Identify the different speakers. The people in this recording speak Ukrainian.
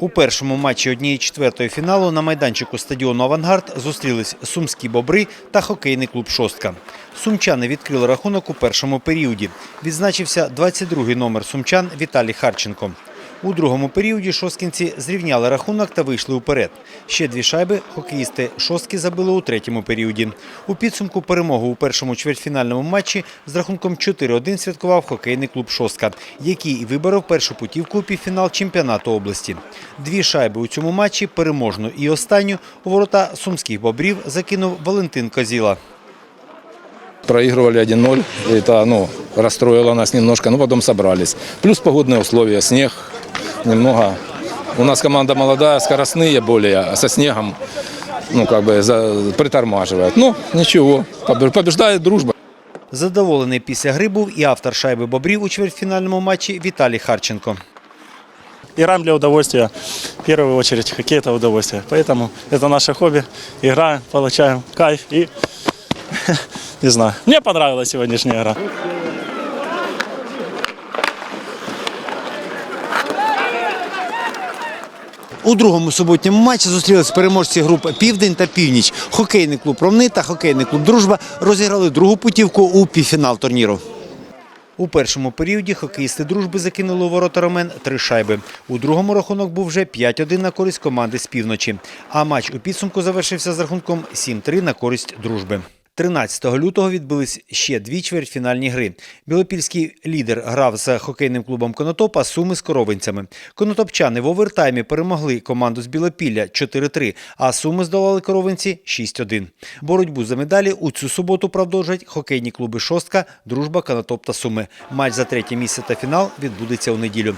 Speaker 1: У першому матчі однієї четвертої фіналу на майданчику стадіону Авангард зустрілись сумські бобри та хокейний клуб Шостка. Сумчани відкрили рахунок у першому періоді. Відзначився 22-й номер сумчан Віталій Харченко. У другому періоді шосткінці зрівняли рахунок та вийшли уперед. Ще дві шайби хокеїсти шостки забили у третьому періоді. У підсумку перемогу у першому чвертьфінальному матчі з рахунком 4-1 святкував хокейний клуб Шостка, який і виборов першу путівку у півфінал чемпіонату області. Дві шайби у цьому матчі переможну і останню у ворота сумських бобрів закинув Валентин Козіла.
Speaker 2: Проигрывали 1-0. Это ну, расстроило нас немножко, но потом собрались. Плюс погодные условия, снег немного. У нас команда молодая, скоростные более, а со снегом ну, как бы за, притормаживает. Ну, ничего, побе- побеждает дружба.
Speaker 1: Задоволений після гри був і автор шайби бобрів у чвертьфінальному матчі Віталій Харченко.
Speaker 3: Играем для удовольствия. В первую очередь хоккей – это удовольствие. Поэтому это наше хобби. Играем, получаем кайф и не знаю. Мне понравилась сегодняшняя игра.
Speaker 1: У другому суботньому матчі зустрілись переможці груп Південь та Північ. Хокейний клуб Ромни та хокейний клуб Дружба розіграли другу путівку у півфінал турніру. У першому періоді хокеїсти дружби закинули у ворота Ромен три шайби. У другому рахунок був вже 5-1 на користь команди з півночі. А матч у підсумку завершився з рахунком 7-3 на користь дружби. 13 лютого відбулись ще дві чвертьфінальні гри. Білопільський лідер грав з хокейним клубом Конотопа Суми з коровинцями. Конотопчани в овертаймі перемогли команду з Білопілля 4-3, а Суми здолали коровинці 6-1. Боротьбу за медалі у цю суботу продовжать хокейні клуби Шостка, Дружба, Конотоп та Суми. Матч за третє місце та фінал відбудеться у неділю.